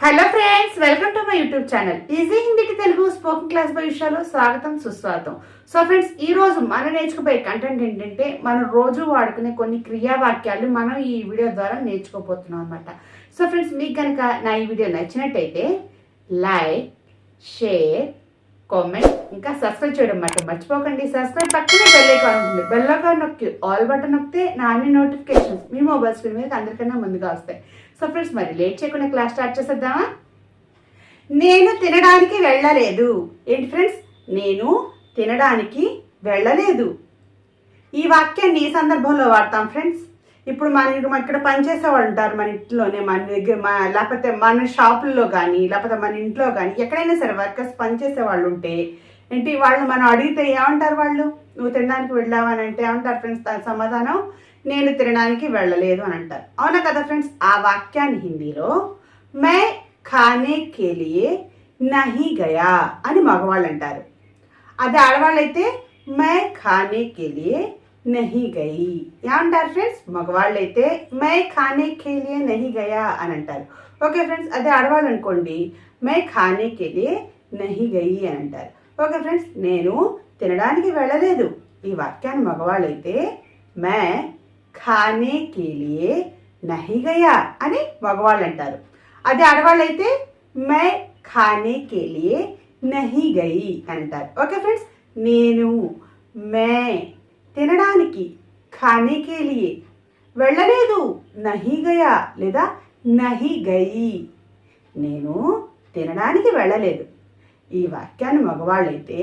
Hello friends welcome to my YouTube channel easy హిందీకి Telugu spoken class by విషయాలు స్వాగతం సుస్వాగతం so friends ఈ రోజు మనం నేర్చుకోబోయే కంటెంట్ ఏంటంటే మనం రోజు వాడుకునే కొన్ని క్రియావాక్యాలు మనం ఈ వీడియో ద్వారా నేర్చుకోబోతున్నాం అనమాట సో ఫ్రెండ్స్ మీకు కనుక నా ఈ వీడియో నచ్చినట్టయితే లైక్ షేర్ కామెంట్ ఇంకా సబ్స్క్రైబ్ చేయడం మాట మర్చిపోకండి. సబ్స్క్రైబ్ పక్కనే బెల్ ఐకాన్ ఉంటుంది. బెల్ ఐకాన్ నొక్కి ఆల్ బటన్ నొక్కితే నా అన్ని నోటిఫికేషన్స్ మీ మొబైల్ స్క్రీన్ మీద అందరికన్నా ముందుగా వస్తాయి. సో ఫ్రెండ్స్ మరి లేట్ చేయకుండా క్లాస్ స్టార్ట్ చేసేద్దామా? నేను తినడానికి వెళ్ళలేదు. ఏంటి ఫ్రెండ్స్ నేను తినడానికి వెళ్ళలేదు. ఈ వాక్యాన్ని ఈ సందర్భంలో వాడతాం ఫ్రెండ్స్ ఇప్పుడు మన ఇక్కడ పనిచేసే వాళ్ళు ఉంటారు మన ఇంట్లోనే మన దగ్గర మా లేకపోతే మన షాపుల్లో కానీ లేకపోతే మన ఇంట్లో కానీ ఎక్కడైనా సరే వర్కర్స్ పనిచేసే వాళ్ళు ఉంటే ఏంటి వాళ్ళు మనం అడిగితే ఏమంటారు వాళ్ళు? నువ్వు తినడానికి వెళ్ళావా? అని అంటే ఏమంటారు ఫ్రెండ్స్? దాని సమాధానం నేను తినడానికి వెళ్ళలేదు అని అంటారు. అవునా కదా ఫ్రెండ్స్? ఆ వాక్యాన్ని హిందీలో మే ఖానే కేలియే నహి గయా అని మగవాళ్ళు అంటారు. అదే ఆడవాళ్ళైతే మే ఖానే కేలియే నహి గయి ఏమంటారు ఫ్రెండ్స్ మగవాళ్ళైతే మే ఖానే కేలియే నహి గయా అని అంటారు. ఓకే ఫ్రెండ్స్ అదే ఆడవాళ్ళు అనుకోండి మే ఖానే కేలియే నహి గయి అని అంటారు. ఓకే ఫ్రెండ్స్ నేను తినడానికి వెళ్ళలేదు. ఈ వాక్యాన్ని మగవాళ్ళైతే మే ఖానే కేలియే నహి గయా అని మగవాళ్ళు అంటారు. అదే ఆడవాళ్ళైతే మే ఖానే కేలియే నహి గయి అంటారు. ఓకే ఫ్రెండ్స్ నేను మే తినడానికి ఖానే కేలియే. వెళ్ళలేదు నహి గయా లేదా నహి గయి. నేను తినడానికి వెళ్ళలేదు. ఈ వాక్యాన్ని మగవాళ్ళైతే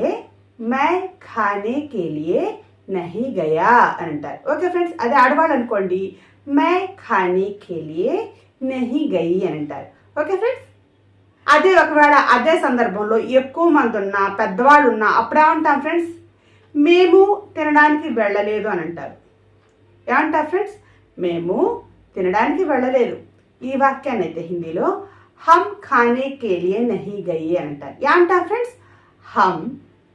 మై ఖానే కేలియే నహి గయా అని అంటారు. ఓకే ఫ్రెండ్స్ అదే ఆడవాళ్ళు అనుకోండి. మై ఖానే కేలియే నహి గయి అని అంటారు. ఓకే ఫ్రెండ్స్ అదే ఒకవేళ అదే సందర్భంలో ఎక్కువ మంది ఉన్నా పెద్దవాళ్ళు ఉన్నా అప్పుడే ఏమంటాం ఫ్రెండ్స్? మేము తినడానికి వెళ్ళలేదు అని అంటారు. ఏమంటా ఫ్రెండ్స్ మేము తినడానికి వెళ్ళలేదు. ఈ వాక్యాన్ని అయితే హిందీలో హమ్ ఖానే కేలియే నహి గయి అని అంటారు. ఏమంటా ఫ్రెండ్స్ హమ్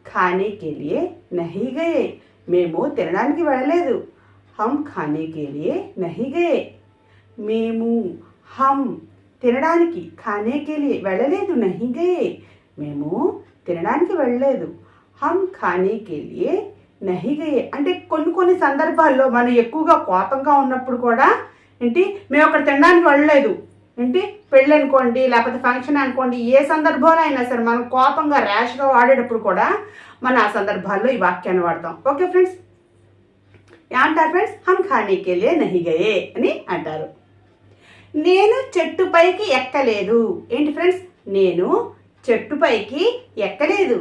ఖానే కేలియే నహి గయే. మేము తినడానికి వెళ్ళలేదు. హమ్ ఖానే కేలియే నహి గయే. మేము హమ్ తినడానికి ఖానే కేలియే వెళ్ళలేదు నహి గయే. మేము తినడానికి వెళ్ళలేదు. హమ్ ఖానే కేలియే నహి గయే. అంటే కొన్ని కొన్ని సందర్భాల్లో మనం ఎక్కువగా కోపంగా ఉన్నప్పుడు కూడా ఏంటి మేము అక్కడ తినడానికి వెళ్ళలేదు. ఏంటి పెళ్ళి అనుకోండి లేకపోతే ఫంక్షన్ అనుకోండి ఏ సందర్భంలో అయినా సరే మనం కోపంగా ర్యాష్గా వాడేటప్పుడు కూడా మన ఆ సందర్భాల్లో ఈ వాక్యాన్ని వాడతాం. Okay friends? ఏమంటారు ఫ్రెండ్స్? హమ్ ఖానీకి వెళ్ళే నహి గయే అని అంటారు. నేను చెట్టు పైకి ఎక్కలేదు. ఏంటి ఫ్రెండ్స్? నేను చెట్టు పైకి ఎక్కలేదు.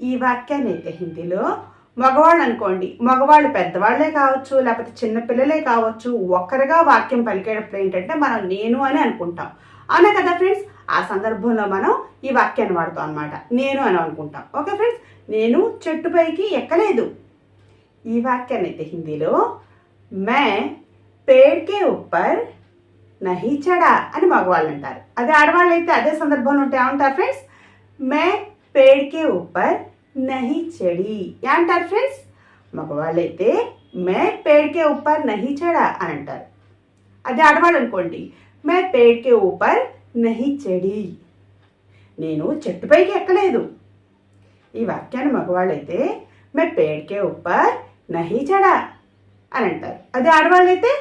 ఈ వాక్యాన్ని అయితే హిందీలో మగవాళ్ళు అనుకోండి. మగవాళ్ళు పెద్దవాళ్ళే కావచ్చు లేకపోతే చిన్నపిల్లలే కావచ్చు ఒక్కరిగా వాక్యం పలికేటప్పుడు ఏంటంటే మనం నేను అని అనుకుంటాం. అవునా కదా ఫ్రెండ్స్? ఆ సందర్భంలో మనం ఈ వాక్యాన్ని వాడతాం అనమాట నేను అని అనుకుంటాం. Okay friends? నేను చెట్టుపైకి ఎక్కలేదు. ఈ వాక్యాన్ని అయితే హిందీలో మే పేడ్కే ఉప్పర్ నహి చడా అని మగవాళ్ళు అంటారు. అదే ఆడవాళ్ళు అయితే అదే సందర్భంలో ఉంటే ఏమంటారు ఫ్రెండ్స్? మే పేడ్ కే ఊపర్ నహి చెడి అంటారు ఫ్రెండ్స్ మగవాళ్ళు అయితే మే పేడ్ కే ఊపర్ నహి చడా అని అంటారు అదే ఆడవాళ్ళు అనుకోండి మే పేడ్ కే ఊపర్ నహి చెడి నేను చెట్టుపైకి ఎక్కలేదు ఈ వాక్యాన్ని మగవాళ్ళైతే మే పేడ్కే ఉప్పర్ నహి చడా అని అంటారు అదే ఆడవాళ్ళైతే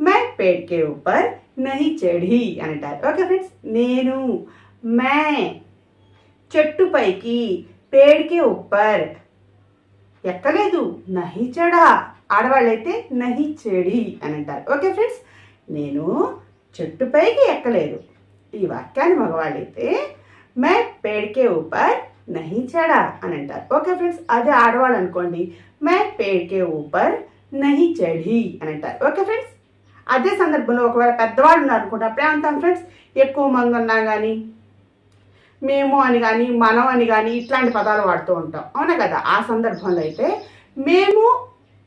మే పేడ్కే ఉప్పర్ నహి చెడి అని అంటారు ఓకే ఫ్రెండ్స్ నేను మే చెట్టు పైకి పేడ్కే ఉప్పర్. ఎక్కలేదు నహి చెడా ఆడవాళ్ళైతే నహి చెడి అని అంటారు. ఓకే ఫ్రెండ్స్ నేను చెట్టు పైకి ఎక్కలేదు. ఈ వాక్యాన్ని మగవాళ్ళైతే మే పేడ్కే ఊపర్ నహి చెడా అని అంటారు. ఓకే ఫ్రెండ్స్ అదే ఆడవాళ్ళు అనుకోండి మే పేడ్కే ఊపర్ నహి చెడి అని అంటారు. ఓకే ఫ్రెండ్స్ అదే సందర్భంలో ఒకవేళ పెద్దవాళ్ళు ఉన్నారు అనుకుంటే అప్పుడే అంటాం ఫ్రెండ్స్ ఎక్కువ మంది ఉన్నా కానీ మేము అని కానీ మనం అని కానీ ఇట్లాంటి పదాలు వాడుతూ ఉంటాం. అవునా కదా? ఆ సందర్భంలో అయితే మేము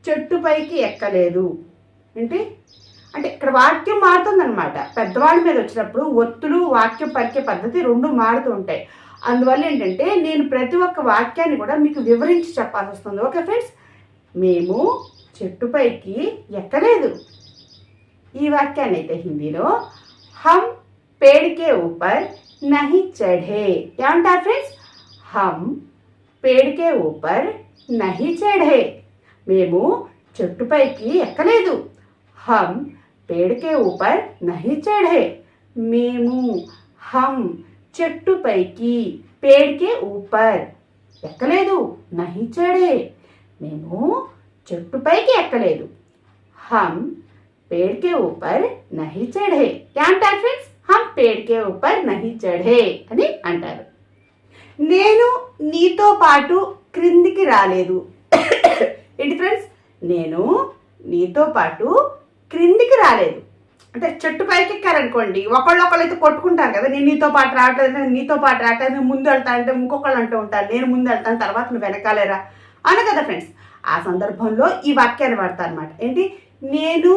చెట్టు పైకి ఎక్కలేదు. ఏంటి? అంటే ఇక్కడ వాక్యం మారుతుందనమాట పెద్దవాళ్ళ మీద వచ్చినప్పుడు ఒత్తులు వాక్యం పరికే పద్ధతి రెండు మారుతూ ఉంటాయి. అందువల్ల ఏంటంటే నేను ప్రతి ఒక్క వాక్యాన్ని కూడా మీకు వివరించి చెప్పాల్సి వస్తుంది. Okay friends? మేము చెట్టుపైకి ఎక్కలేదు. ఈ వాక్యాన్ని అయితే హిందీలో హమ్ పేడికే ఊపర్ नहीं चढ़े। ఏమంటారు ఫ్రెండ్స్ హమ్ పేడ్కే ఊపర్ నహి చఢే మేము చెట్టుపైకి ఎక్కలేదు హమ్ పేడ్కే ఊపర్ నహి చెడే మేము హమ్ చెట్టుపైకి పేడ్కే ఊపర్ ఎక్కలేదు నహి చెడే మేము చెట్టుపైకి ఎక్కలేదు హమ్ పేడ్కే ఊపర్ నహి చఢే ఏమంటారు ఫ్రెండ్స్ హమ్ పేడ్ కే ఊపర్ నహి చढ़े అని అంటారు. నేను నీతో పాటు క్రిందికి రాలేదు. ఏంటి ఫ్రెండ్స్? నేను నీతో పాటు క్రిందికి రాలేదు. అంటే చెట్టు పైకి ఎక్కారనుకోండి ఒకళ్ళు అయితే కొట్టుకుంటారు కదా నేను నీతో పాటు రావట్లేదు నేను నీతో పాటు రావట్లేదు నేను ముందు వెళ్తా అంటే ఇంకొకళ్ళు అంటూ ఉంటారు నేను ముందు వెళ్తాను తర్వాత నువ్వు వెనకాలేరా అను కదా ఫ్రెండ్స్. ఆ సందర్భంలో ఈ వాక్యాన్ని వాడతారు అనమాట ఏంటి? నేను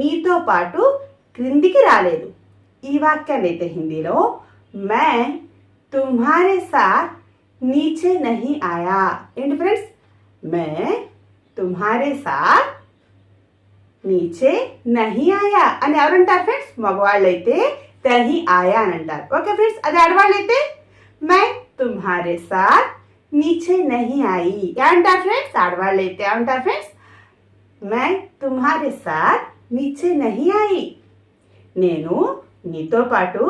నీతో పాటు క్రిందికి రాలేదు. ఈ వాక్యాన్ని అయితే హిందీలో మే తుమ్హారే సాత్ నీచే నహి ఆయా ఏంటి ఫ్రెండ్స్ మే తుమ్హారే సాత్ నీచే నహి ఆయా అని ఎవరంటారు ఫ్రెండ్స్ మగవాళ్ళైతే తహి ఆయా అని అంటారు ఓకే ఫ్రెండ్స్ అది ఆడవాళ్ళైతే మే తుమ్హారే సాత్ నీచే నహి ఆయి ఏమంటారు ఫ్రెండ్స్ ఆడవాళ్ళైతే ఏమంటారు ఫ్రెండ్స్ మే తుమ్హారే సాత్ నీచే నహి ఆయి నేను నీతో పాటు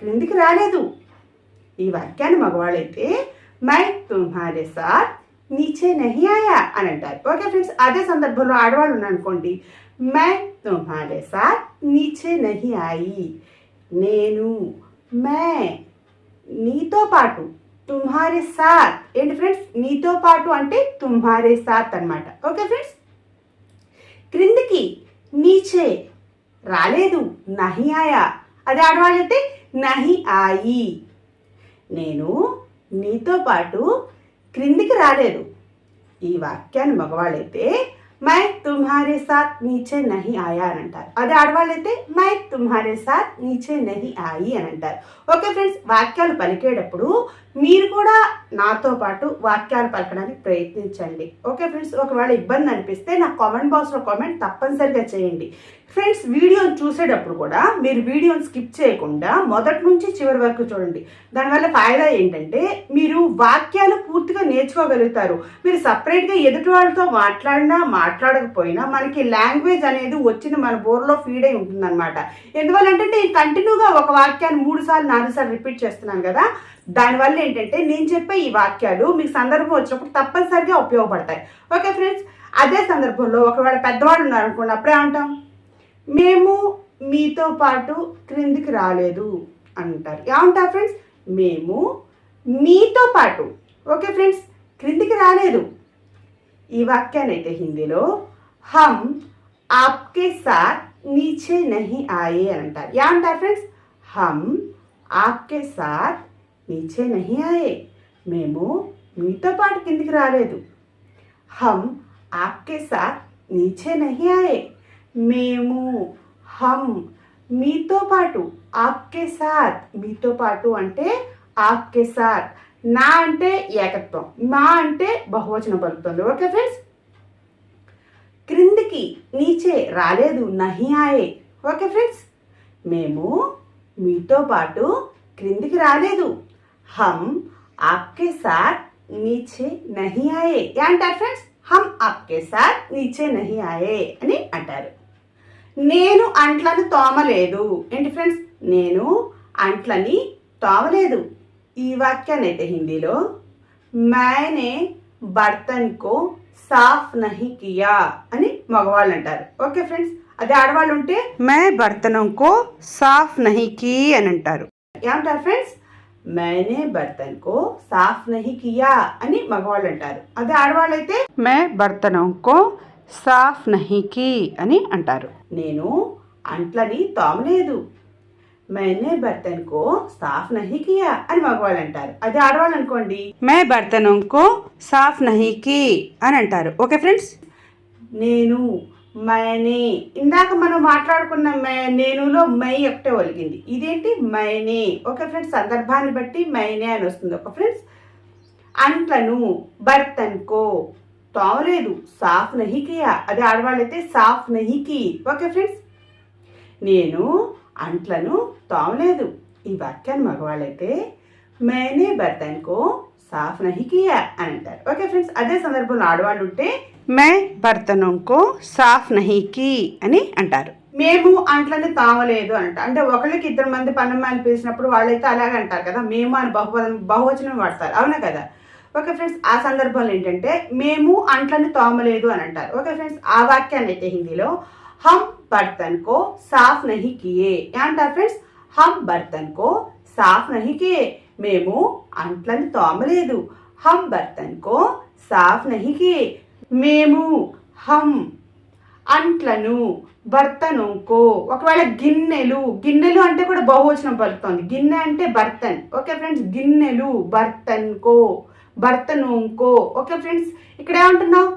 క్రిందికి రాలేదు. ఈ వాక్యాన్ని మగవాళ్ళైతే మై తుమ్హారే సార్ నీచే నహి ఆయా అని అంటారు. ఓకే ఫ్రెండ్స్ అదే సందర్భంలో ఆడవాళ్ళు ఉన్నారనుకోండి మై తుమ్హారే సార్ నీచే నహి ఆయి నేను మే నీతో పాటు తుమ్హారే సాత్ ఏంటి ఫ్రెండ్స్ నీతో పాటు అంటే తుమ్హారే సాత్ అన్నమాట. ఓకే ఫ్రెండ్స్ క్రిందికి నీచే రాలేదు నహి అదే ఆడవాళ్ళు ఆడవాళ్ళైతే నహి ఆయి. నేను నీతో పాటు క్రిందికి రాలేదు. ఈ వాక్యాన్ని మగవాళ్ళైతే మై తుమ్హారే సాత్ నీచే నహి ఆయా అని అంటారు. అదే ఆడవాళ్ళైతే మై తుమ్హారే సాత్ నీచే నహి ఆయి అని అంటారు. ఓకే ఫ్రెండ్స్ వాక్యాలు పలికేటప్పుడు మీరు కూడా నాతో పాటు వాక్యాలు పలకడానికి ప్రయత్నించండి. ఓకే ఫ్రెండ్స్ ఒకవేళ ఇబ్బంది అనిపిస్తే నా కామెంట్ బాక్స్లో కామెంట్ తప్పనిసరిగా చేయండి. ఫ్రెండ్స్ వీడియోని చూసేటప్పుడు కూడా మీరు వీడియోని స్కిప్ చేయకుండా మొదటి నుంచి చివరి వరకు చూడండి. దానివల్ల ఫాయిదా ఏంటంటే మీరు వాక్యాలు పూర్తిగా నేర్చుకోగలుగుతారు. మీరు సపరేట్గా ఎదుటి వాళ్ళతో మాట్లాడినా మాట్లాడకపోయినా మనకి లాంగ్వేజ్ అనేది వచ్చిన మన బోర్లో ఫీడ్ అయి ఉంటుందన్నమాట. ఎందువల్లంటే నేను కంటిన్యూగా ఒక వాక్యాన్ని మూడు సార్లు నాలుగు సార్లు రిపీట్ చేస్తున్నాను కదా దానివల్ల ఏంటంటే నేను చెప్పే ఈ వాక్యాలు మీకు సందర్భం వచ్చినప్పుడు తప్పనిసరిగా ఉపయోగపడతాయి. Okay friends? అదే సందర్భంలో ఒకవేళ పెద్దవాడు ఉన్నారనుకోండి అప్పుడే అంటాం మేము మీతో పాటు క్రిందికి రాలేదు అంటారు. ఏమంటారు ఫ్రెండ్స్? మేము మీతో పాటు ఓకే ఫ్రెండ్స్? క్రిందికి రాలేదు. ఈ వాక్యాన్ని అయితే హిందీలో హమ్ ఆప్కే సాత్ నీచే నహి ఆయే అని అంటారు. ఏమంటారు ఫ్రెండ్స్? హమ్ ఆప్కే సాత్ నీచే నహి ఆయే. మేము మీతో పాటు కిందికి రాలేదు. హమ్ ఆప్కే సాత్ నీచే నహి ఆయే. మేము హమ్ మీతో పాటు ఆప్కే సాత్. మీతో పాటు అంటే ఆప్కే సాత్. నా అంటే ఏకత్వం. మా అంటే బహువచన పలుకుతుంది ఓకే ఫ్రెండ్స్? క్రిందికి నీచే రాలేదు నహి ఆయే. Okay friends? మేము మీతో పాటు క్రిందికి రాలేదు. హమ్ ఆప్కే సాత్ నీచే నహి ఆయే ఏమంటారు ఫ్రెండ్స్ హమ్ ఆప్కే సాత్ నీచే నహి ఆయే అని అంటారు. నేను అంట్లను తోమలేదు. ఏంటి ఫ్రెండ్స్ నేను అంట్లని తోమలేదు. ఈ వాక్యాన్ని అయితే హిందీలో మ్యానే బర్తన్కు సాఫ్ నహి కియా అని మగవాళ్ళు అంటారు. ఓకే ఫ్రెండ్స్ అదే ఆడవాళ్ళు ఉంటే మే బర్తనంకో సాఫ్ నహి కీ అని అంటారు. ఏమంటారు ఫ్రెండ్స్ మేనే బర్తన్ కో సాఫ్ నహి కియా అని మగవాళ్ళు అంటారు. అదే ఆడవాళ్ళైతే మే బర్తనం కో సాఫ్ నహికి అని అంటారు. నేను అంట్లని తోమలేదు. మేనే బర్తన్ కో సాఫ్ నహి కియా అని మగవాళ్ళు అంటారు. అదే ఆడవాళ్ళు అనుకోండి. మే బర్తనం కో సాఫ్ నహికి అని అంటారు. ఓకే ఫ్రెండ్స్ నేను మైనే. ఇందాక మనం మాట్లాడుకున్న మే నేనులో మై ఒకటే ఒలిగింది. ఇదేంటి? మైనే. ఓకే ఫ్రెండ్స్ సందర్భాన్ని బట్టి మైనే అని వస్తుంది. ఒక ఫ్రెండ్స్ అంట్లను బర్త్ అనుకో తోమలేదు సాఫ్ నహి కియా అదే ఆడవాళ్ళైతే సాఫ్ నహికి. ఓకే ఫ్రెండ్స్ నేను అంట్లను తోమలేదు ఈ వాక్యాన్ని మగవాళ్ళైతే మేనే బర్తన్కో సాఫ్ నహి కియా అని అంటారు. ఓకే ఫ్రెండ్స్ అదే సందర్భంలో ఆడవాళ్ళు ఉంటే మే బర్తనంకో సాఫ్ నహీకి అని అంటారు. మేము అంట్లని తామలేదు అని అంటారు అంటే ఒకళ్ళకి ఇద్దరు మంది పన్నమ్మాయిలు పిలిచినప్పుడు వాళ్ళైతే అలాగే అంటారు కదా మేము అని బహువచనం బహువచనం వాడతారు. అవునా కదా? ఓకే ఫ్రెండ్స్ ఆ సందర్భంలో ఏంటంటే మేము అంట్లని తోమలేదు అని అంటారు. ఓకే ఫ్రెండ్స్ ఆ వాక్యాన్ని అయితే హిందీలో హమ్ బర్తన్ కో సాఫ్ నహి కియే అంటారు ఫ్రెండ్స్. హమ్ బర్తన్ కో సాఫ్ నహి కియే. మేము అంట్లని తోమలేదు హమ్ బర్తన్ కో సాఫ్ నహి కియే. మేము హం అంట్లను భర్తనుకో ఒకవేళ గిన్నెలు గిన్నెలు అంటే కూడా బహువచనం పలుకుతుంది. గిన్నె అంటే బర్తన్. ఓకే ఫ్రెండ్స్ గిన్నెలు బర్తన్కో భర్తనుకో ఓకే ఫ్రెండ్స్ ఇక్కడ ఏమంటున్నావు?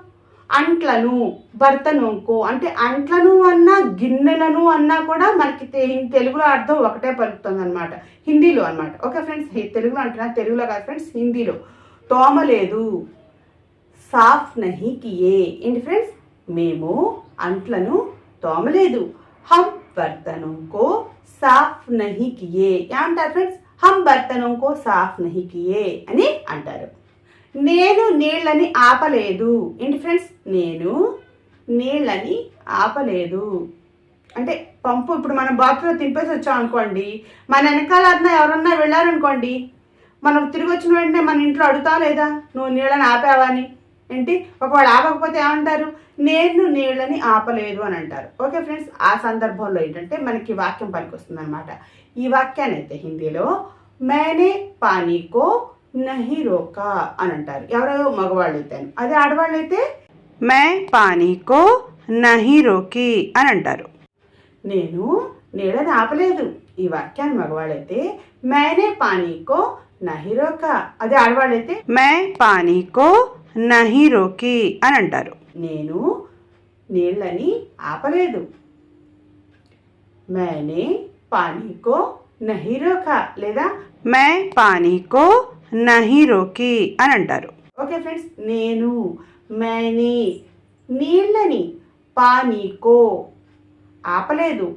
అంట్లను భర్తనుకో అంటే అంట్లను అన్నా గిన్నెలను అన్నా కూడా మనకి తెలుగులో అర్థం ఒకటే పలుకుతుంది అనమాట హిందీలో అనమాట ఓకే ఫ్రెండ్స్ తెలుగులో అంటున్నా. తెలుగులో కాదు ఫ్రెండ్స్ హిందీలో. తోమలేదు సాఫ్ నహి కియే. ఏంటి ఫ్రెండ్స్ మేము అంట్లను తోమలేదు. హమ్ బర్తనంకో సాఫ్ నహి కియే. ఏమంటారు ఫ్రెండ్స్ హమ్ బర్తనంకో సాఫ్ నహి కియే అని అంటారు. నేను నీళ్ళని ఆపలేదు. ఏంటి ఫ్రెండ్స్ నేను నీళ్ళని ఆపలేదు. అంటే పంపు ఇప్పుడు మనం బాత్రూంలో తింపేసి వచ్చాం అనుకోండి మన వెనకాల అన్న ఎవరన్నా వెళ్ళారనుకోండి మనం తిరిగి వచ్చిన వెంటనే మన ఇంట్లో అడుగుతా లేదా? నువ్వు నీళ్ళని ఆపావా అని. ఏంటి? ఒకవేళ ఆపకపోతే ఏమంటారు? నేను నీళ్ళని ఆపలేదు అని అంటారు. ఓకే ఫ్రెండ్స్ ఆ సందర్భంలో ఏంటంటే మనకి వాక్యం పనికొస్తుంది అనమాట ఈ వాక్యాన్ని అయితే హిందీలో మేనే పానీకో నహి రోకా అని అంటారు. ఎవరో మగవాళ్ళు అయితే అదే ఆడవాళ్ళు అయితే మే పానీకో నహి రోకి అని అంటారు. నేను నీళ్ళని ఆపలేదు ఈ వాక్యాన్ని మగవాళ్ళైతే మేనే పానీకో నహి రోకా అదే ఆడవాళ్ళైతే మే పానీకో నహి రోకి అని అంటారు. నేను నీళ్ళని ఆపలేదు. మేనే పానీకో నహి రోకా లేదా? మే పానీకో నహి రోకి అని అంటారు. ఓకే ఫ్రెండ్స్ నేను మేనే నీళ్ళని పానీకో ఆపలేదు.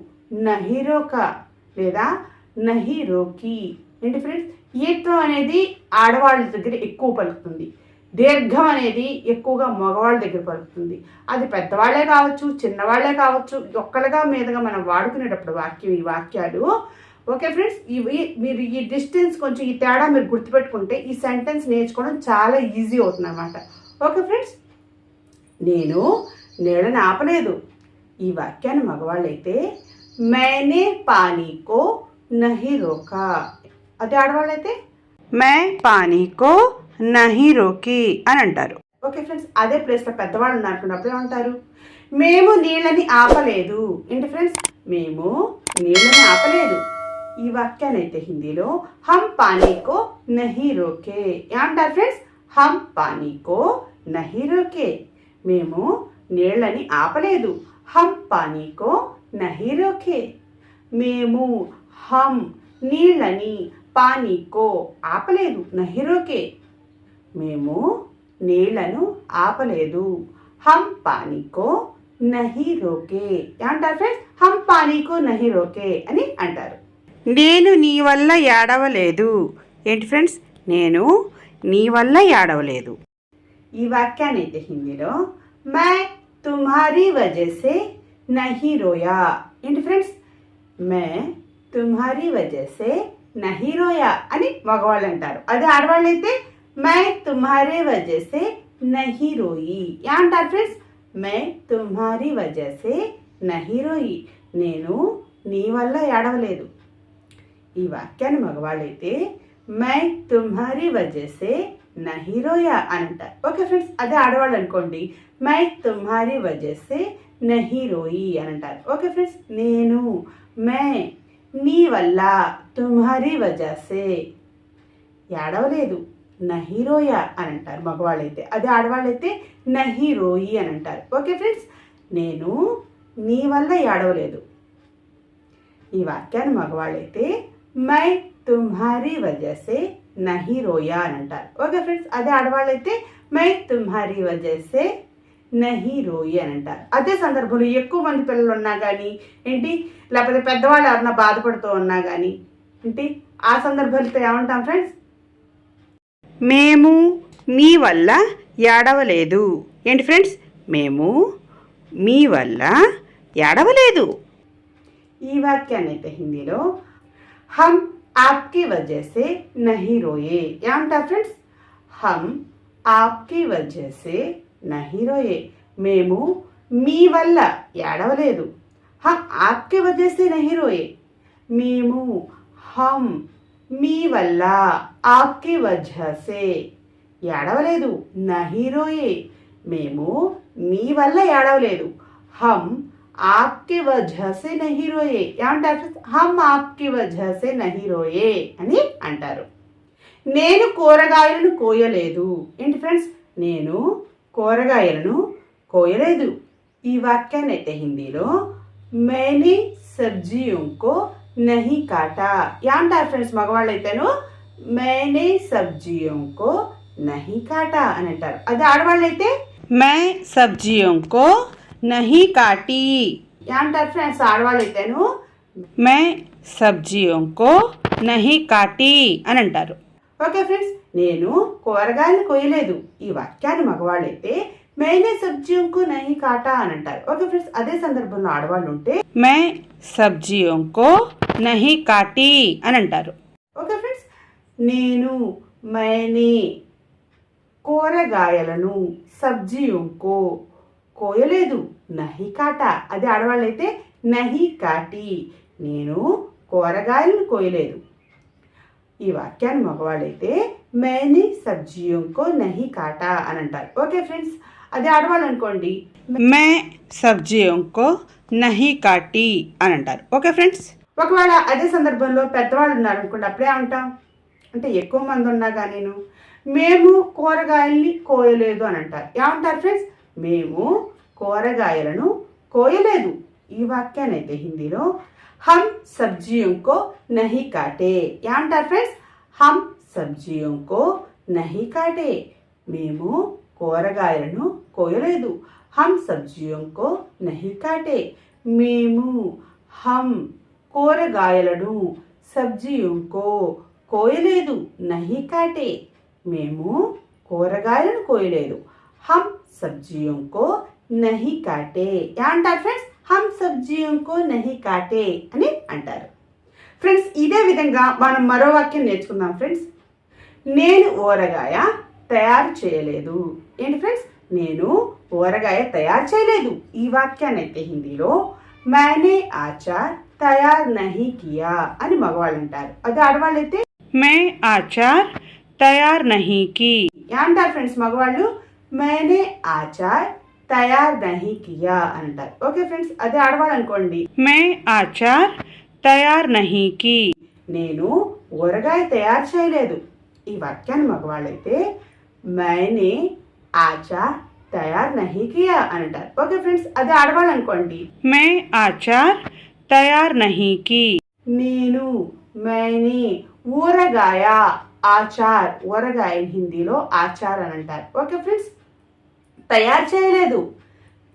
నహి రోకా లేదా నహి రోకి. ఏంటి ఫ్రెండ్స్ ఏతో అనేది ఆడవాళ్ళ దగ్గర ఎక్కువ పలుకుతుంది. దీర్ఘం అనేది ఎక్కువగా మగవాళ్ళ దగ్గర పలుకుతుంది. అది పెద్దవాళ్ళే కావచ్చు చిన్నవాళ్ళే కావచ్చు ఒక్కలుగా మీదుగా మనం వాడుకునేటప్పుడు వాక్యం ఈ వాక్యాలు. ఓకే ఫ్రెండ్స్ ఇవి మీరు ఈ డిస్టెన్స్ కొంచెం ఈ తేడా మీరు గుర్తుపెట్టుకుంటే ఈ సెంటెన్స్ నేర్చుకోవడం చాలా ఈజీ అవుతుంది అనమాట ఓకే ఫ్రెండ్స్ నేను నీళ్ళని ఆపలేదు. ఈ వాక్యాన్ని మగవాళ్ళైతే మేనే పానీకో నహి రోకా. అదే ఆడవాళ్ళైతే మే పానీకో నహి రోకి అని అంటారు. ఓకే ఫ్రెండ్స్ అదే ప్లేస్లో పెద్దవాళ్ళు ఉన్నప్పుడు ఏమంటారు? మేము నీళ్ళని ఆపలేదు. ఏంటి ఫ్రెండ్స్? మేము నీళ్ళని ఆపలేదు. ఈ వాక్యానైతే హిందీలో హమ్ పానీకో నహి రోకే. ఏమంటారు ఫ్రెండ్స్? హమ్ పానీకో నహి రోకే. మేము నీళ్ళని ఆపలేదు. హమ్ పానీకో నహి రోకే. మేము హమ్ నీళ్ళని పానీకో ఆపలేదు. నహి రోకే. మేము నీళ్ళను ఆపలేదు. హమ్ పానీకో నహి రోకే. ఏమంటారు ఫ్రెండ్స్ హమ్ పానీకో నహి రోకే అని అంటారు. నేను నీ వల్ల ఏడవలేదు. ఏంటి ఫ్రెండ్స్ నేను నీ వల్ల ఏడవలేదు. ఈ వాక్యాన్ని అయితే హిందీలో మై తుమ్హారీ వజసే నహి రోయా ఏంటి ఫ్రెండ్స్ మే తుమ్హారీ వజసే నహి రోయా అని మగవాళ్ళు అంటారు. అదే ఆడవాళ్ళు అయితే మై తుమ్హారే వజసే నహి రోయి ఏమంటారు ఫ్రెండ్స్ మై తుమ్హారీ వజసే నహి రోయి నేను నీ వల్ల ఏడవలేదు ఈ వాక్యాన్ని మగవాళ్ళైతే మై తుమ్హారీ వజసే నహి రోయా అని అంటారు ఓకే ఫ్రెండ్స్ అదే ఆడవాళ్ళు అనుకోండి మై తుమ్హారీ వజసే నహి రోయి అని అంటారు ఓకే ఫ్రెండ్స్ నేను మే నీ వల్ల తుమ్హారీ వజసే ఏడవలేదు నహిరోయ అని అంటారు మగవాళ్ళైతే. అదే ఆడవాళ్ళైతే నహి అని అంటారు. Okay friends? నేను నీ వల్ల ఏడవలేదు ఈ వాక్యాన్ని మగవాళ్ళైతే మై తుమ్హారీ వజసే నహి రోయా అని అంటారు. Okay friends? అదే ఆడవాళ్ళైతే మై తుమ్హారీ వజసే నహి రోయి అని అంటారు. అదే సందర్భంలో ఎక్కువ మంది పిల్లలు ఉన్నా కానీ ఏంటి? లేకపోతే పెద్దవాళ్ళు ఎవరన్నా బాధపడుతూ ఉన్నా కానీ ఏంటి? ఆ సందర్భాలతో ఏమంటాం ఫ్రెండ్స్? మేము మీ వల్ల ఏడవలేదు. ఏంటి ఫ్రెండ్స్? మేము మీ వల్ల ఏడవలేదు. ఈ వాక్యాన్ని అయితే హిందీలో హమ్ ఆప్కి వజేసే నహి రోయే. ఏమంటారు ఫ్రెండ్స్? హమ్ ఆప్కి వజేసే నహి రోయే. మేము మీ వల్ల ఏడవలేదు. హమ్ ఆప్కి వజేసే నహి రోయే. మేము హమ్ మీ వల్ల ఆప్కి వజह ఏడవలేదు నహి హీరోయే మేము మీ వల్ల ఏడవలేదు. హమ్ ఆప్కి వజహ సే నహి రోయే ఏమంటారు హమ్ ఆప్కి వజహ సే హీరోయే రోయే అని అంటారు. నేను కూరగాయలను కోయలేదు. ఏంటి ఫ్రెండ్స్? నేను కూరగాయలను కోయలేదు. ఈ వాక్యాన్ని అయితే హిందీలో మేనే సబ్జియోంకో నహి కాటా. ఏమంటారు ఫ్రెండ్స్ మగవాళ్ళు అయితేను మేనే సబ్జీయో నహి కాటా అని అంటారు అది ఆడవాళ్ళు అయితే మే సబ్జీయో నహి కాటి అంటారు ఫ్రెండ్స్ ఆడవాళ్ళు అయితేను మే సబ్జీయో నహి కాటి అని అంటారు ఓకే ఫ్రెండ్స్ నేను కూరగాయలు కొయ్యలేదు ఈ వాక్యాన్ని మగవాళ్ళైతే మేనే సబ్జీయో నహి కాటా అని అంటారు ఓకే ఫ్రెండ్స్ అదే సందర్భంలో ఆడవాళ్ళు ఉంటే మే సబ్జీయో నహి కాటి అని అంటారు ఓకే ఫ్రెండ్స్ నేను మైనే కూరగాయలను సబ్జీయుంకో. కోయలేదు నహి కాట అది ఆడవాళ్ళైతే నహి కాటి నేను కూరగాయలను కోయలేదు. ఈ వాక్యాన్ని మగవాళ్ళైతే మేని సబ్జీకో నహి కాటా అని అంటారు ఓకే ఫ్రెండ్స్ అది ఆడవాళ్ళు అనుకోండి మే సబ్జీకో నహి కాటి అని అంటారు ఓకే ఫ్రెండ్స్ ఒకవేళ అదే సందర్భంలో పెద్దవాళ్ళు ఉన్నారనుకోండి అప్పుడే అంటాం. అంటే ఎక్కువ మంది ఉన్నా కానీ నేను మేము కూరగాయల్ని కోయలేదు అని అంటారు. ఏమంటారు ఫ్రెండ్స్? మేము కూరగాయలను కోయలేదు. ఈ వాక్యాన్ని అయితే హిందీలో హమ్ సబ్జియోంకో నహి కాటే ఏమంటారు ఫ్రెండ్స్? హమ్ సబ్జియోంకో నహి కాటే మేము కూరగాయలను కోయలేదు. హమ్ సబ్జియోంకో నహి కాటే మేము హమ్ కూరగాయలను సబ్జియోంకో కోయలేదు నహి కాటే. మేము కూరగాయలను కోయలేదు. హమ్ సబ్జియోంకో నహి కాటే. అంటారు ఫ్రెండ్స్? హమ్ సబ్జియోంకో నహి కాటే అని అంటారు. ఫ్రెండ్స్ ఇదే విధంగా మనం మరో వాక్యం నేర్చుకుందాం ఫ్రెండ్స్. నేను ఊరగాయ తయారు చేయలేదు. ఏంటి ఫ్రెండ్స్? నేను ఊరగాయ తయారు చేయలేదు. ఈ వాక్యాన్ని అయితే హిందీలో మేనే ఆచార్ తయారు నహి కియా అని మగవాళ్ళు అంటారు అది ఆడవాళ్ళు మే ఆచార్ తయార్ నహీకి అంటారు ఫ్రెండ్స్ మగవాళ్ళు మేనే ఆచార్ తయార్ నహీ కియా అంటారు ఓకే ఫ్రెండ్స్ అదే ఆడవాలనుకోండి మే ఆచార్ తయార్ నహీకి నేను ఊరగాయ తయారు చేయలేదు ఈ వాక్యాన్ని మగవాళ్ళైతే మేనే ఆచార్ తయారు నహీ కియా అంటారు ఓకే ఫ్రెండ్స్ అదే ఆడవాలనుకోండి మే ఆచార్ తయార్ నహీకి నేను మేని ఊరగాయ ఆచార్ ఊరగాయ హిందీలో ఆచార్ అని అంటారు. ఓకే ఫ్రెండ్స్ తయారు చేయలేదు.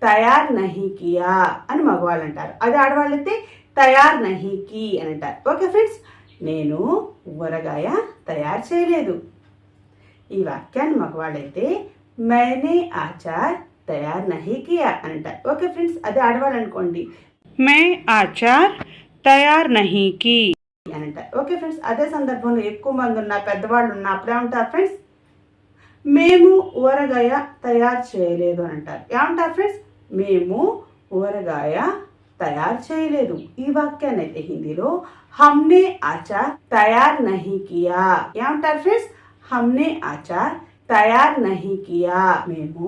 తయారు నహికియా అని మగవాళ్ళు అంటారు. అది ఆడవాళ్ళు అయితే తయారు నహికి అని అంటారు. ఓకే ఫ్రెండ్స్ నేను ఊరగాయ తయారు చేయలేదు. ఈ వాక్యాన్ని మగవాళ్ళైతే మేనే ఆచార్ తయారు నహికియా అని అంటారు. ఓకే ఫ్రెండ్స్ అది ఆడవాళ్ళు అనుకోండి. మే ఆచార్ తయారు నహికి అంట. ఓకే ఫ్రెండ్స్ అదే సందర్భంలో ఎక్కువ మంది ఉన్న పెద్దవాళ్ళు ఉన్న అప్పుడే ఉంటారు ఫ్రెండ్స్? మేము ఊరగాయ తయారు చేయలేదు అని అంటారు. ఏమంటారు ఫ్రెండ్స్? మేము ఊరగాయ తయారు చేయలేదు. ఈ వాక్యాన్ని అయితే హిందీలో హమ్నే ఆచార్ తయారు నహి కియా. ఏమంటారు ఫ్రెండ్స్? హమ్నే ఆచార్ తయారు నహి కియా. మేము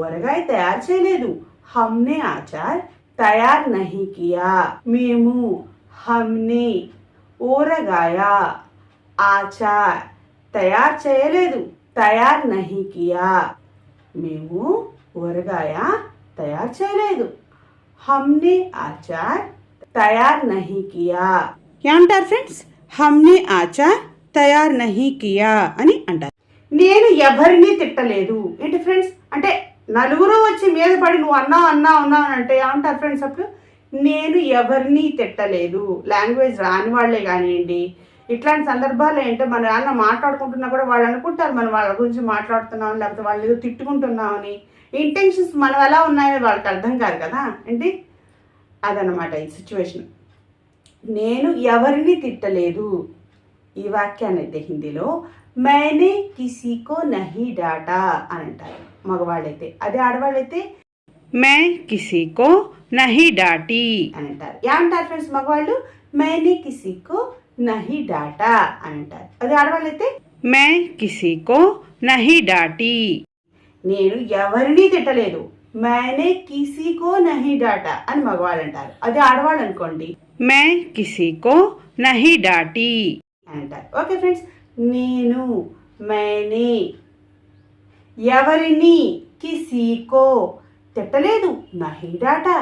ఊరగాయ తయారు చేయలేదు. హమ్నే ఆచార్ తయారు నహి కియా. మేము హమ్నే ఊరగాయ ఆచార్ తయారు చేయలేదు తయారు నహి కియా. మేము ఊరగాయ తయారు చేయలేదు. హమ్నే ఆచార్ తయారు నహి కియా. ఏమంటారు ఫ్రెండ్స్? హమ్నే ఆచార్ తయార్ నహీ కియా అని అంటారు. నేను ఎవరిని తిట్టలేదు. ఏంటి ఫ్రెండ్స్? అంటే నలుగురు వచ్చి మీద పడి నువ్వు అన్నావు అన్నావు అన్నావు అని అంటే ఏమంటారు ఫ్రెండ్స్ అప్పుడు? నేను ఎవరిని తిట్టలేదు. లాంగ్వేజ్ రాని వాళ్ళే కానివ్వండి. ఇట్లాంటి సందర్భాలు ఏంటో మన నాన్న మాట్లాడుకుంటున్నా కూడా వాళ్ళు అనుకుంటారు మనం వాళ్ళ గురించి మాట్లాడుతున్నాం లేకపోతే వాళ్ళు ఏదో తిట్టుకుంటున్నామని. ఇంటెన్షన్స్ మనం ఎలా ఉన్నాయో వాళ్ళకి అర్థం కాదు కదా ఏంటి? అదనమాట ఈ సిచ్యువేషన్ నేను ఎవరిని తిట్టలేదు. ఈ వాక్యాన్ని అయితే హిందీలో మేనే కిసీకో నహి డాటా అని అంటారు. మగవాళ్ళైతే అదే ఆడవాళ్ళైతే మే కిసీకో నహి డాటి. అంటారు. ఏమంటారు ఫ్రెండ్స్ మగవాళ్ళు మేనే కిసికో నహి డాటా అంటారు. అది ఆడవాళ్ళు అయితే మే కిసికో నహి డాటి. నేను ఎవరిని తిట్టలేదు. మేనే కిసికో నహి డాటా అని మగవాళ్ళు అంటారు అది ఆడవాళ్ళు అనుకోండి మే కిసికో నహి డాటి. అంటారు. ఓకే ఫ్రెండ్స్ నేను మేనే ఎవరిని కిసికో తిట్టలేదు. నహి డాటా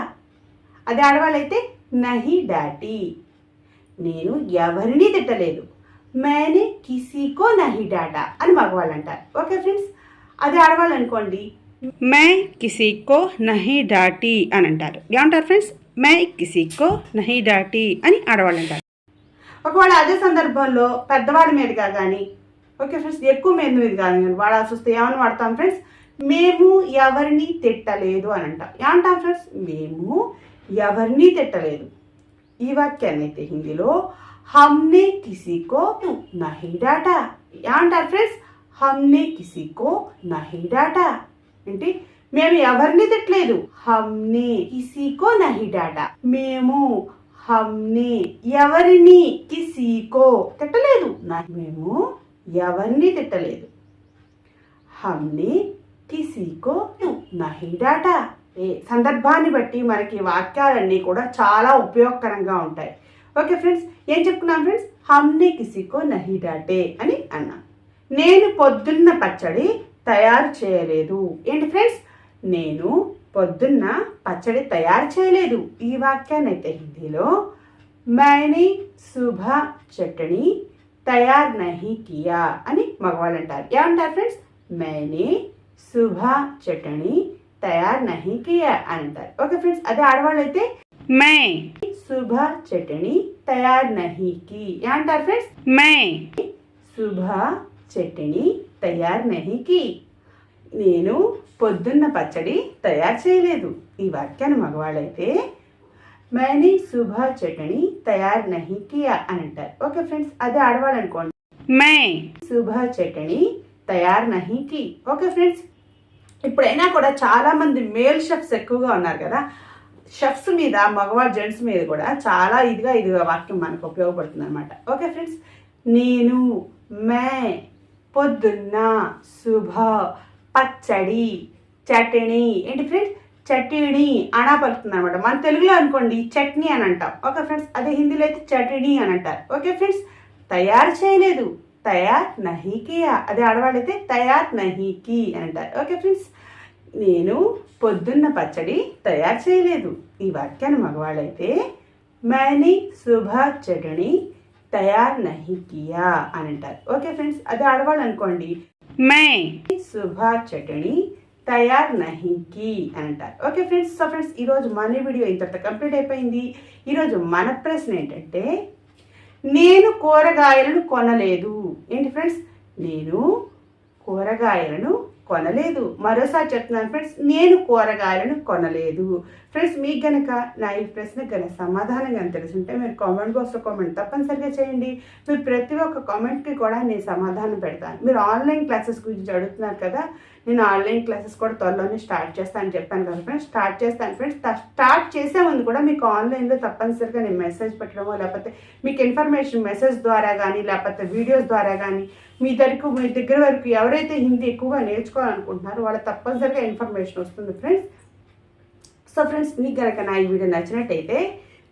అది ఆడవాళ్ళైతే నహి డాటీ నేను ఎవరిని తిట్టలేదు. మేనే కిసీకో నహి డాటా అని మగవాళ్ళు అంటారు ఓకే ఫ్రెండ్స్? అది ఆడవాళ్ళు అనుకోండి. మే కిసీకో నహి డాటీ అని అంటారు. ఏమంటారు ఫ్రెండ్స్? మే కిసీకో నహి డాటీ అని ఆడవాళ్ళు అంటారు ఒకవేళ అదే సందర్భంలో పెద్దవాడి మీదుగా కానీ ఓకే ఫ్రెండ్స్? ఎక్కువ మీద మీద కానీ వాడాల్సి వస్తే ఏమని వాడతాం ఫ్రెండ్స్? మేము ఎవరిని తిట్టలేదు అని అంటాం. ఏమంటాం ఫ్రెండ్స్? మేము ఎవరిని తిట్టలేదు. ఈ వాక్యాన్ని అయితే హిందీలో హమ్నే కిసీకో నహి డాటా ఏమంటారు ఫ్రెండ్స్? హమ్నే కిసీకో నహి డాటా ఏంటి మేము ఎవరిని తిట్టలేదు హమ్నే కిసీకో నహి డాటా మేము హమ్నే ఎవరిని కిసీకో తిట్టలేదు మేము ఎవరిని తిట్టలేదు హమ్నే కిసీకో నహి డాటా సందర్భాన్ని బట్టి మనకి వాక్యాలన్నీ కూడా చాలా ఉపయోగకరంగా ఉంటాయి. ఓకే ఫ్రెండ్స్ ఏం చెప్పుకున్నాం ఫ్రెండ్స్? హమ్నే కిసికో నహి డాటే అని అన్నాం. నేను పొద్దున్న పచ్చడి తయారు చేయలేదు. ఏంటి ఫ్రెండ్స్? నేను పొద్దున్న పచ్చడి తయారు చేయలేదు. ఈ వాక్యాన్ని అయితే హిందీలో మైనే శుభ చట్నీ తయారు నహి కియా అని మగవాళ్ళు అంటారు. ఏమంటారు ఫ్రెండ్స్? మైనే శుభ చట్నీ తయారు నహీ కియా అని అంటారు. ఓకే ఫ్రెండ్స్ అదే ఆడవాళ్ళు అయితే మై. శుభ చట్నీ తయారు నహీ కి. అంటారు ఫ్రెండ్స్? మై. శుభ చట్నీ తయారు నహీ కి. నేను పొద్దున్న పచ్చడి తయారు చేయలేదు. ఈ వాక్యాన్ని మగవాళ్ళైతే మైని శుభ చట్నీ తయారు నహి కియా అని అంటారు. ఓకే ఫ్రెండ్స్ అదే ఆడవాళ్ళనుకోండి. మై. శుభ చట్నీ తయారు నహి కి. ఓకే ఫ్రెండ్స్ ఇప్పుడైనా కూడా చాలామంది మేల్ షెఫ్స్ ఎక్కువగా ఉన్నారు కదా. షెఫ్స్ మీద మగవాడు జెంట్స్ మీద కూడా చాలా ఇదిగా ఇదిగా వాక్యం మనకు ఉపయోగపడుతుంది అనమాట ఓకే ఫ్రెండ్స్? నేను మే పొద్దున్న శుభ పచ్చడి చట్నీ ఏంటి ఫ్రెండ్స్? చట్నీ అనా పలుకుతుంది అనమాట మన తెలుగులో అనుకోండి చట్నీ అని అంటాం. Okay friends? అదే హిందీలో అయితే చట్నీ అని అంటారు. Okay friends? తయారు చేయలేదు. తయార్ నహికియా. అదే ఆడవాళ్ళైతే తయార్ నహీ నహికి అని అంటారు. Okay friends? నేను పొద్దున్న పచ్చడి తయారు చేయలేదు. ఈ వాక్యాన్ని మగవాళ్ళైతే మ్యాని శుభ చెడని తయారు నహి కియా అని అంటారు. ఓకే ఫ్రెండ్స్ అది ఆడవాళ్ళు అనుకోండి. మై శుభ చెడని తయారు నహికి అని అంటారు. ఓకే ఫ్రెండ్స్ సో ఫ్రెండ్స్ ఈరోజు మన వీడియో ఇంతటితో కంప్లీట్ అయిపోయింది. ఈరోజు మన ప్రశ్న ఏంటంటే నేను కూరగాయలను కొనలేదు. ఏంటి ఫ్రెండ్స్ నేను కూరగాయలను కొనలేదు. మరోసారి చెప్తున్నాను ఫ్రెండ్స్ నేను కూరగాయలను కొనలేదు. ఫ్రెండ్స్ మీకు గనక నా ఈ ప్రశ్న గనక సమాధానం కనుక తెలుసుంటే మీరు కామెంట్ బాక్స్లో కామెంట్ తప్పనిసరిగా చేయండి. మీరు ప్రతి ఒక్క కామెంట్కి కూడా నేను సమాధానం పెడతాను. మీరు ఆన్లైన్ క్లాసెస్ గురించి అడుగుతున్నారు కదా నేను ఆన్లైన్ క్లాసెస్ కూడా త్వరలోనే స్టార్ట్ చేస్తాను చెప్పాను కదా ఫ్రెండ్స్ స్టార్ట్ చేస్తాను ఫ్రెండ్స్ స్టార్ట్ చేసే ముందు కూడా మీకు ఆన్లైన్లో తప్పనిసరిగా నేను మెసేజ్ పెట్టడమో లేకపోతే మీకు ఇన్ఫర్మేషన్ మెసేజ్ ద్వారా కానీ లేకపోతే వీడియోస్ ద్వారా కానీ మీ దగ్గరకు మీ దగ్గర వరకు ఎవరైతే హిందీ ఎక్కువగా నేర్చుకోవాలనుకుంటున్నారో వాళ్ళ తప్పనిసరిగా ఇన్ఫర్మేషన్ వస్తుంది ఫ్రెండ్స్ సో ఫ్రెండ్స్ మీకు కనుక నా ఈ వీడియో నచ్చినట్టయితే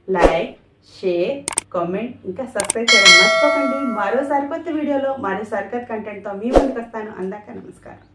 లైక్ షేర్ కామెంట్ ఇంకా సబ్స్క్రైబ్ చేయడం మర్చిపోకండి. మరోసారి కొత్త వీడియోలో మరో కొత్త కంటెంట్తో మీ ముందుకు వస్తాను. అందాక నమస్కారం.